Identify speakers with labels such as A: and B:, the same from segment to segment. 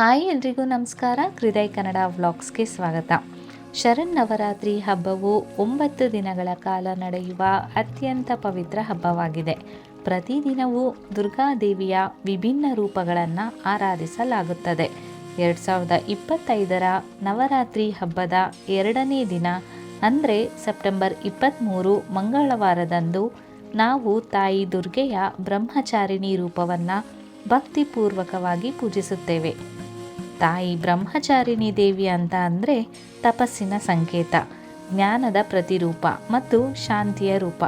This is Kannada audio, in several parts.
A: ಹಾಯ್ ಎಲ್ರಿಗೂ ನಮಸ್ಕಾರ. ಹೃದಯ ಕನ್ನಡ ವ್ಲಾಗ್ಸ್ಗೆ ಸ್ವಾಗತ. ಶರನ್ನವರಾತ್ರಿ ಹಬ್ಬವು ಒಂಬತ್ತು ದಿನಗಳ ಕಾಲ ನಡೆಯುವ ಅತ್ಯಂತ ಪವಿತ್ರ ಹಬ್ಬವಾಗಿದೆ. ಪ್ರತಿದಿನವೂ ದುರ್ಗಾದೇವಿಯ ವಿಭಿನ್ನ ರೂಪಗಳನ್ನು ಆರಾಧಿಸಲಾಗುತ್ತದೆ. ಎರಡು ಸಾವಿರದ ಇಪ್ಪತ್ತೈದರ ನವರಾತ್ರಿ ಹಬ್ಬದ ಎರಡನೇ ದಿನ, ಅಂದರೆ ಸೆಪ್ಟೆಂಬರ್ ಇಪ್ಪತ್ತ್ಮೂರು ಮಂಗಳವಾರದಂದು, ನಾವು ತಾಯಿ ದುರ್ಗೆಯ ಬ್ರಹ್ಮಚಾರಿಣಿ ರೂಪವನ್ನು ಭಕ್ತಿಪೂರ್ವಕವಾಗಿ ಪೂಜಿಸುತ್ತೇವೆ. ತಾಯಿ ಬ್ರಹ್ಮಚಾರಿಣಿ ದೇವಿ ಅಂತ ಅಂದರೆ ತಪಸ್ಸಿನ ಸಂಕೇತ, ಜ್ಞಾನದ ಪ್ರತಿರೂಪ ಮತ್ತು ಶಾಂತಿಯ ರೂಪ.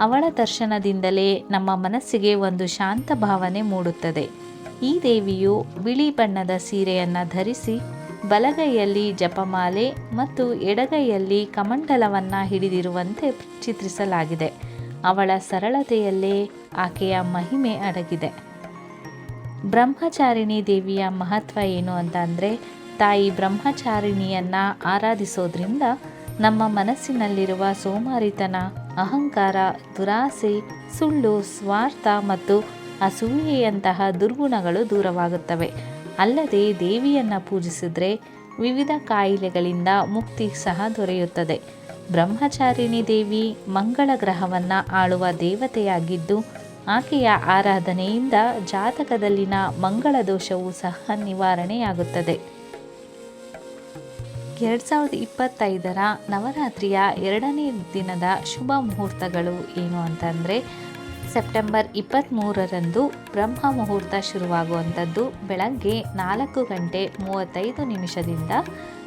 A: ಅವಳ ದರ್ಶನದಿಂದಲೇ ನಮ್ಮ ಮನಸ್ಸಿಗೆ ಒಂದು ಶಾಂತ ಭಾವನೆ ಮೂಡುತ್ತದೆ. ಈ ದೇವಿಯು ಬಿಳಿ ಬಣ್ಣದ ಸೀರೆಯನ್ನು ಧರಿಸಿ ಬಲಗೈಯಲ್ಲಿ ಜಪಮಾಲೆ ಮತ್ತು ಎಡಗೈಯಲ್ಲಿ ಕಮಂಡಲವನ್ನು ಹಿಡಿದಿರುವಂತೆ ಚಿತ್ರಿಸಲಾಗಿದೆ. ಅವಳ ಸರಳತೆಯಲ್ಲೇ ಆಕೆಯ ಮಹಿಮೆ ಅಡಗಿದೆ. ಬ್ರಹ್ಮಚಾರಿಣಿ ದೇವಿಯ ಮಹತ್ವ ಏನು ಅಂತ ಅಂದರೆ, ತಾಯಿ ಬ್ರಹ್ಮಚಾರಿಣಿಯನ್ನು ಆರಾಧಿಸೋದ್ರಿಂದ ನಮ್ಮ ಮನಸ್ಸಿನಲ್ಲಿರುವ ಸೋಮಾರಿತನ, ಅಹಂಕಾರ, ದುರಾಸೆ, ಸುಳ್ಳು, ಸ್ವಾರ್ಥ ಮತ್ತು ಅಸೂಯೆಯಂತಹ ದುರ್ಗುಣಗಳು ದೂರವಾಗುತ್ತವೆ. ಅಲ್ಲದೆ ದೇವಿಯನ್ನು ಪೂಜಿಸಿದರೆ ವಿವಿಧ ಕಾಯಿಲೆಗಳಿಂದ ಮುಕ್ತಿ ಸಹ ದೊರೆಯುತ್ತದೆ. ಬ್ರಹ್ಮಚಾರಿಣಿ ದೇವಿ ಮಂಗಳ ಗ್ರಹವನ್ನು ಆಳುವ ದೇವತೆಯಾಗಿದ್ದು ಆಕೆಯ ಆರಾಧನೆಯಿಂದ ಜಾತಕದಲ್ಲಿನ ಮಂಗಳ ದೋಷವು ಸಹ ನಿವಾರಣೆಯಾಗುತ್ತದೆ. ಎರಡ್ ಸಾವಿರದ ಇಪ್ಪತ್ತೈದರ ನವರಾತ್ರಿಯ ಎರಡನೇ ದಿನದ ಶುಭ ಮುಹೂರ್ತಗಳು ಏನು ಅಂತಂದರೆ ಸೆಪ್ಟೆಂಬರ್ ಇಪ್ಪತ್ತ್ಮೂರರಂದು ಬ್ರಹ್ಮ ಮುಹೂರ್ತ ಶುರುವಾಗುವಂಥದ್ದು ಬೆಳಗ್ಗೆ ನಾಲ್ಕು ಗಂಟೆ ಮೂವತ್ತೈದು ನಿಮಿಷದಿಂದ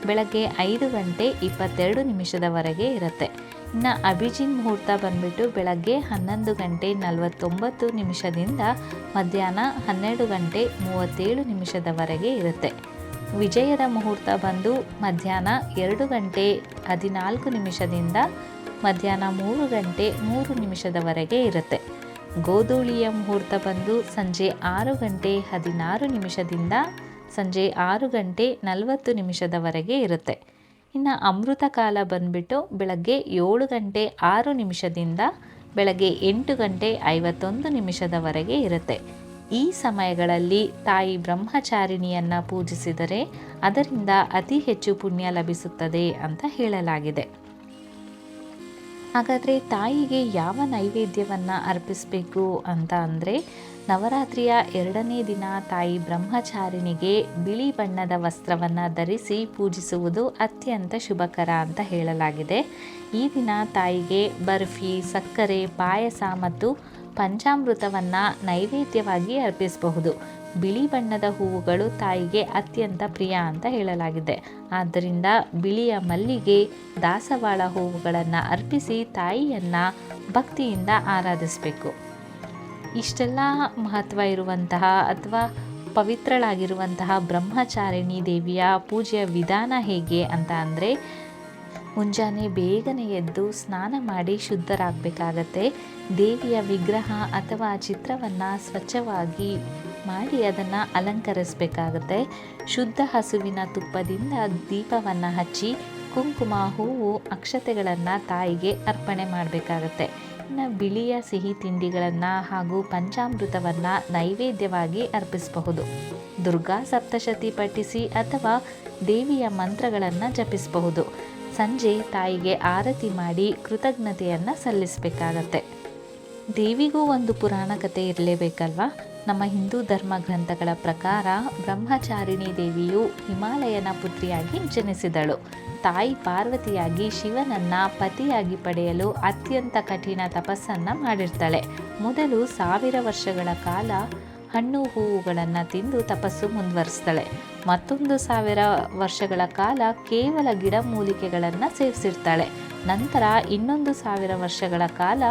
A: ಬೆಳಗ್ಗೆ ಐದು ಗಂಟೆ ಇಪ್ಪತ್ತೆರಡು ನಿಮಿಷದವರೆಗೆ ಇರುತ್ತೆ. ಇನ್ನು ಅಭಿಜಿನ್ ಮುಹೂರ್ತ ಬಂದ್ಬಿಟ್ಟು ಬೆಳಗ್ಗೆ ಹನ್ನೊಂದು ಗಂಟೆ ನಲವತ್ತೊಂಬತ್ತು ನಿಮಿಷದಿಂದ ಮಧ್ಯಾಹ್ನ ಹನ್ನೆರಡು ಗಂಟೆ ಮೂವತ್ತೇಳು ನಿಮಿಷದವರೆಗೆ ಇರುತ್ತೆ. ವಿಜಯದ ಮುಹೂರ್ತ ಬಂದು ಮಧ್ಯಾಹ್ನ ಎರಡು ಗಂಟೆ ಹದಿನಾಲ್ಕು ನಿಮಿಷದಿಂದ ಮಧ್ಯಾಹ್ನ ಮೂರು ಗಂಟೆ ಮೂರು ನಿಮಿಷದವರೆಗೆ ಇರುತ್ತೆ. ಗೋಧೂಳಿಯ ಮುಹೂರ್ತ ಬಂದು ಸಂಜೆ ಆರು ಗಂಟೆ ಹದಿನಾರು ನಿಮಿಷದಿಂದ ಸಂಜೆ ಆರು ಗಂಟೆ ನಲವತ್ತು ನಿಮಿಷದವರೆಗೆ ಇರುತ್ತೆ. ಇನ್ನು ಅಮೃತ ಕಾಲ ಬಂದ್ಬಿಟ್ಟು ಬೆಳಗ್ಗೆ ಏಳು ಗಂಟೆ ಆರು ನಿಮಿಷದಿಂದ ಬೆಳಗ್ಗೆ ಎಂಟು ಗಂಟೆ ಐವತ್ತೊಂದು ನಿಮಿಷದವರೆಗೆ ಇರುತ್ತೆ. ಈ ಸಮಯಗಳಲ್ಲಿ ತಾಯಿ ಬ್ರಹ್ಮಚಾರಿಣಿಯನ್ನು ಪೂಜಿಸಿದರೆ ಅದರಿಂದ ಅತಿ ಹೆಚ್ಚು ಪುಣ್ಯ ಲಭಿಸುತ್ತದೆ ಅಂತ ಹೇಳಲಾಗಿದೆ. ಹಾಗಾದರೆ ತಾಯಿಗೆ ಯಾವ ನೈವೇದ್ಯವನ್ನು ಅರ್ಪಿಸಬೇಕು ಅಂತ ಅಂದರೆ ನವರಾತ್ರಿಯ ಎರಡನೇ ದಿನ ತಾಯಿ ಬ್ರಹ್ಮಚಾರಿಣಿಗೆ ಬಿಳಿ ಬಣ್ಣದ ವಸ್ತ್ರವನ್ನು ಧರಿಸಿ ಪೂಜಿಸುವುದು ಅತ್ಯಂತ ಶುಭಕರ ಅಂತ ಹೇಳಲಾಗಿದೆ. ಈ ದಿನ ತಾಯಿಗೆ ಬರ್ಫಿ, ಸಕ್ಕರೆ, ಪಾಯಸ ಮತ್ತು ಪಂಚಾಮೃತವನ್ನು ನೈವೇದ್ಯವಾಗಿ ಅರ್ಪಿಸಬಹುದು. ಬಿಳಿ ಬಣ್ಣದ ಹೂವುಗಳು ತಾಯಿಗೆ ಅತ್ಯಂತ ಪ್ರಿಯ ಅಂತ ಹೇಳಲಾಗಿದೆ. ಆದ್ದರಿಂದ ಬಿಳಿಯ ಮಲ್ಲಿಗೆ, ದಾಸವಾಳ ಹೂವುಗಳನ್ನು ಅರ್ಪಿಸಿ ತಾಯಿಯನ್ನು ಭಕ್ತಿಯಿಂದ ಆರಾಧಿಸಬೇಕು. ಇಷ್ಟೆಲ್ಲ ಮಹತ್ವ ಇರುವಂತಹ ಅಥವಾ ಪವಿತ್ರಳಾಗಿರುವಂತಹ ಬ್ರಹ್ಮಚಾರಿಣಿ ದೇವಿಯ ಪೂಜೆಯ ವಿಧಾನ ಹೇಗೆ ಅಂತ ಅಂದರೆ, ಮುಂಜಾನೆ ಬೇಗನೆ ಎದ್ದು ಸ್ನಾನ ಮಾಡಿ ಶುದ್ಧರಾಗಬೇಕಾಗತ್ತೆ. ದೇವಿಯ ವಿಗ್ರಹ ಅಥವಾ ಚಿತ್ರವನ್ನು ಸ್ವಚ್ಛವಾಗಿ ಮಾಡಿ ಅದನ್ನು ಅಲಂಕರಿಸಬೇಕಾಗುತ್ತೆ. ಶುದ್ಧ ಹಸುವಿನ ತುಪ್ಪದಿಂದ ದೀಪವನ್ನು ಹಚ್ಚಿ ಕುಂಕುಮ ಹೂವು ಅಕ್ಷತೆಗಳನ್ನು ತಾಯಿಗೆ ಅರ್ಪಣೆ ಮಾಡಬೇಕಾಗತ್ತೆ. ಇನ್ನು ಬಿಳಿಯ ಸಿಹಿ ತಿಂಡಿಗಳನ್ನು ಹಾಗೂ ಪಂಚಾಮೃತವನ್ನು ನೈವೇದ್ಯವಾಗಿ ಅರ್ಪಿಸಬಹುದು. ದುರ್ಗಾ ಸಪ್ತಶತಿ ಪಠಿಸಿ ಅಥವಾ ದೇವಿಯ ಮಂತ್ರಗಳನ್ನು ಜಪಿಸಬಹುದು. ಸಂಜೆ ತಾಯಿಗೆ ಆರತಿ ಮಾಡಿ ಕೃತಜ್ಞತೆಯನ್ನು ಸಲ್ಲಿಸಬೇಕಾಗತ್ತೆ. ದೇವಿಗೂ ಒಂದು ಪುರಾಣ ಕಥೆ ಇರಲೇಬೇಕಲ್ವಾ? ನಮ್ಮ ಹಿಂದೂ ಧರ್ಮ ಗ್ರಂಥಗಳ ಪ್ರಕಾರ ಬ್ರಹ್ಮಚಾರಿಣಿ ದೇವಿಯು ಹಿಮಾಲಯನ ಪುತ್ರಿಯಾಗಿ ಜನಿಸಿದಳು. ತಾಯಿ ಪಾರ್ವತಿಯಾಗಿ ಶಿವನನ್ನ ಪತಿಯಾಗಿ ಪಡೆಯಲು ಅತ್ಯಂತ ಕಠಿಣ ತಪಸ್ಸನ್ನು ಮಾಡಿರ್ತಾಳೆ. ಮೊದಲು ಸಾವಿರ ವರ್ಷಗಳ ಕಾಲ ಹಣ್ಣು ಹೂವುಗಳನ್ನು ತಿಂದು ತಪಸ್ಸು ಮುಂದುವರಿಸ್ತಾಳೆ. ಮತ್ತೊಂದು ಸಾವಿರ ವರ್ಷಗಳ ಕಾಲ ಕೇವಲ ಗಿಡಮೂಲಿಕೆಗಳನ್ನು ಸೇವಿಸಿರ್ತಾಳೆ ನಂತರ ಇನ್ನೊಂದು ಸಾವಿರ ವರ್ಷಗಳ ಕಾಲ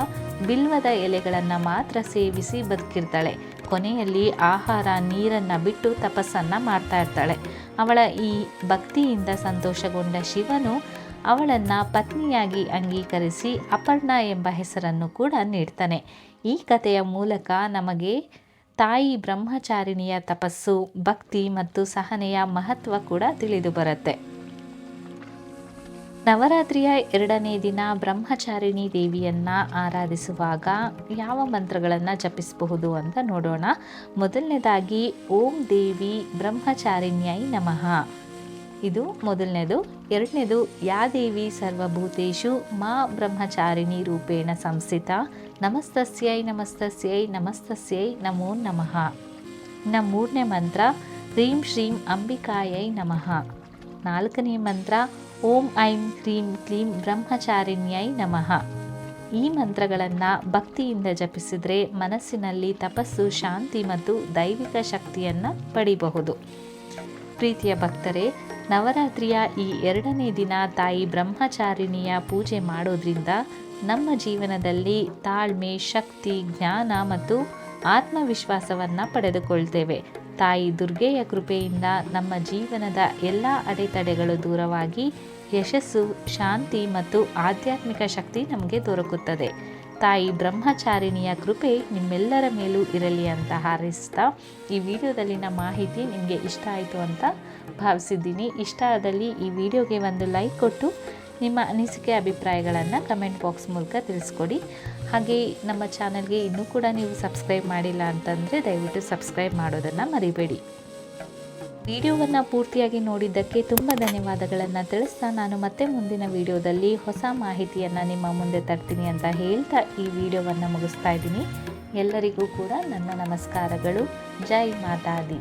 A: ಬಿಲ್ವದ ಎಲೆಗಳನ್ನು ಮಾತ್ರ ಸೇವಿಸಿ ಬದುಕಿರ್ತಾಳೆ. ಕೊನೆಯಲ್ಲಿ ಆಹಾರ ನೀರನ್ನು ಬಿಟ್ಟು ತಪಸ್ಸನ್ನು ಮಾಡ್ತಾ ಇರ್ತಾಳೆ. ಅವಳ ಈ ಭಕ್ತಿಯಿಂದ ಸಂತೋಷಗೊಂಡ ಶಿವನು ಅವಳನ್ನು ಪತ್ನಿಯಾಗಿ ಅಂಗೀಕರಿಸಿ ಅಪರ್ಣ ಎಂಬ ಹೆಸರನ್ನು ಕೂಡ ನೀಡ್ತಾನೆ. ಈ ಕಥೆಯ ಮೂಲಕ ನಮಗೆ ತಾಯಿ ಬ್ರಹ್ಮಚಾರಿಣಿಯ ತಪಸ್ಸು, ಭಕ್ತಿ ಮತ್ತು ಸಹನೆಯ ಮಹತ್ವ ಕೂಡ ತಿಳಿದು ಬರುತ್ತೆ. ನವರಾತ್ರಿಯ ಎರಡನೇ ದಿನ ಬ್ರಹ್ಮಚಾರಿಣಿ ದೇವಿಯನ್ನು ಆರಾಧಿಸುವಾಗ ಯಾವ ಮಂತ್ರಗಳನ್ನು ಜಪಿಸಬಹುದು ಅಂತ ನೋಡೋಣ. ಮೊದಲನೇದಾಗಿ, ಓಂ ದೇವಿ ಬ್ರಹ್ಮಚಾರಿಣ್ಯೈ ನಮಃ. ಇದು ಮೊದಲನೇದು. ಎರಡನೇದು, ಯಾ ದೇವಿ ಸರ್ವಭೂತೇಶು ಮಾ ಬ್ರಹ್ಮಚಾರಿಣಿ ರೂಪೇಣ ಸಂಸ್ಥಿತ. ನಮಸ್ತಸ್ಯೈ ನಮಸ್ತಸ್ಯೈ ನಮಸ್ತಸ್ಯೈ, ನಮೋ ನಮಃ. ಇನ್ನು ಮೂರನೇ ಮಂತ್ರ, ಹ್ರೀಂ ಶ್ರೀಂ ಅಂಬಿಕಾಯೈ ನಮಃ. ನಾಲ್ಕನೇ ಮಂತ್ರ ಓಂ ಐಂ ಕ್ರೀಂ ಕ್ಲೀಂ ಬ್ರಹ್ಮಚಾರಿಣ್ಯೈ ನಮಃ. ಈ ಮಂತ್ರಗಳನ್ನು ಭಕ್ತಿಯಿಂದ ಜಪಿಸಿದರೆ ಮನಸ್ಸಿನಲ್ಲಿ ತಪಸ್ಸು, ಶಾಂತಿ ಮತ್ತು ದೈವಿಕ ಶಕ್ತಿಯನ್ನು ಪಡಿಬಹುದು. ಪ್ರೀತಿಯ ಭಕ್ತರೇ, ನವರಾತ್ರಿಯ ಈ ಎರಡನೇ ದಿನ ತಾಯಿ ಬ್ರಹ್ಮಚಾರಿಣಿಯ ಪೂಜೆ ಮಾಡೋದ್ರಿಂದ ನಮ್ಮ ಜೀವನದಲ್ಲಿ ತಾಳ್ಮೆ, ಶಕ್ತಿ, ಜ್ಞಾನ ಮತ್ತು ಆತ್ಮವಿಶ್ವಾಸವನ್ನು ಪಡೆದುಕೊಳ್ತೇವೆ. ತಾಯಿ ದುರ್ಗೆಯ ಕೃಪೆಯಿಂದ ನಮ್ಮ ಜೀವನದ ಎಲ್ಲ ಅಡೆತಡೆಗಳು ದೂರವಾಗಿ ಯಶಸ್ಸು, ಶಾಂತಿ ಮತ್ತು ಆಧ್ಯಾತ್ಮಿಕ ಶಕ್ತಿ ನಮಗೆ ದೊರಕುತ್ತದೆ. ತಾಯಿ ಬ್ರಹ್ಮಚಾರಿಣಿಯ ಕೃಪೆ ನಿಮ್ಮೆಲ್ಲರ ಮೇಲೂ ಇರಲಿ ಅಂತ ಹಾರೈಸ್ತಾ ಈ ವಿಡಿಯೋದಲ್ಲಿನ ಮಾಹಿತಿ ನಿಮಗೆ ಇಷ್ಟ ಆಯಿತು ಅಂತ ಭಾವಿಸಿದ್ದೀನಿ. ಇಷ್ಟ ಆದಲ್ಲಿ ಈ ವಿಡಿಯೋಗೆ ಒಂದು ಲೈಕ್ ಕೊಟ್ಟು ನಿಮ್ಮ ಅನಿಸಿಕೆ ಅಭಿಪ್ರಾಯಗಳನ್ನು ಕಮೆಂಟ್ ಬಾಕ್ಸ್ ಮೂಲಕ ತಿಳಿಸ್ಕೊಡಿ. ಹಾಗೆ ನಮ್ಮ ಚಾನಲ್ಗೆ ಇನ್ನೂ ಕೂಡ ನೀವು ಸಬ್ಸ್ಕ್ರೈಬ್ ಮಾಡಿಲ್ಲ ಅಂತಂದರೆ ದಯವಿಟ್ಟು ಸಬ್ಸ್ಕ್ರೈಬ್ ಮಾಡೋದನ್ನು ಮರಿಬೇಡಿ. ವಿಡಿಯೋವನ್ನು ಪೂರ್ತಿಯಾಗಿ ನೋಡಿದ್ದಕ್ಕೆ ತುಂಬ ಧನ್ಯವಾದಗಳನ್ನು ತಿಳಿಸ್ತಾ ನಾನು ಮತ್ತೆ ಮುಂದಿನ ವಿಡಿಯೋದಲ್ಲಿ ಹೊಸ ಮಾಹಿತಿಯನ್ನು ನಿಮ್ಮ ಮುಂದೆ ತರ್ತೀನಿ ಅಂತ ಹೇಳ್ತಾ ಈ ವಿಡಿಯೋವನ್ನು ಮುಗಿಸ್ತಾ ಇದ್ದೀನಿ. ಎಲ್ಲರಿಗೂ ಕೂಡ ನನ್ನ ನಮಸ್ಕಾರಗಳು. ಜೈ ಮಾತಾದಿ.